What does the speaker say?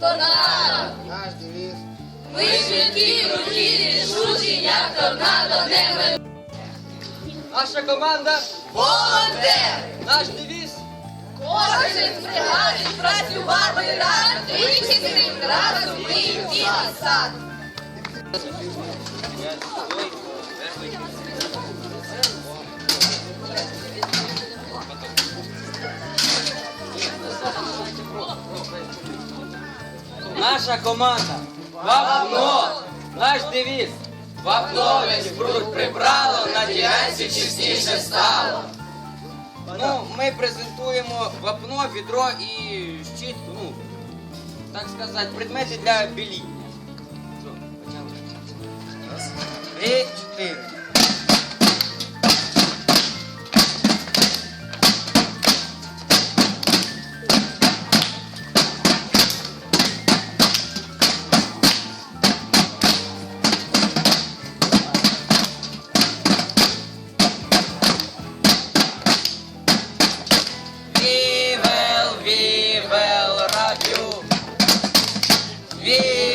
то народ. Наш девіз. Ми швидкі, руки, шуті, як торнадо, не ми. Наша команда, Волонтер! наш девіз. Кожен з бригади працювати разом, тричі разом, ми і сад. Наша команда. Вапно. Наш девіз. Вапно весь бруд прибрало, на ділянці чистіше стало. Ну, ми презентуємо вапно, відро і щітку, ну, так сказати, предмети для біління. Vê!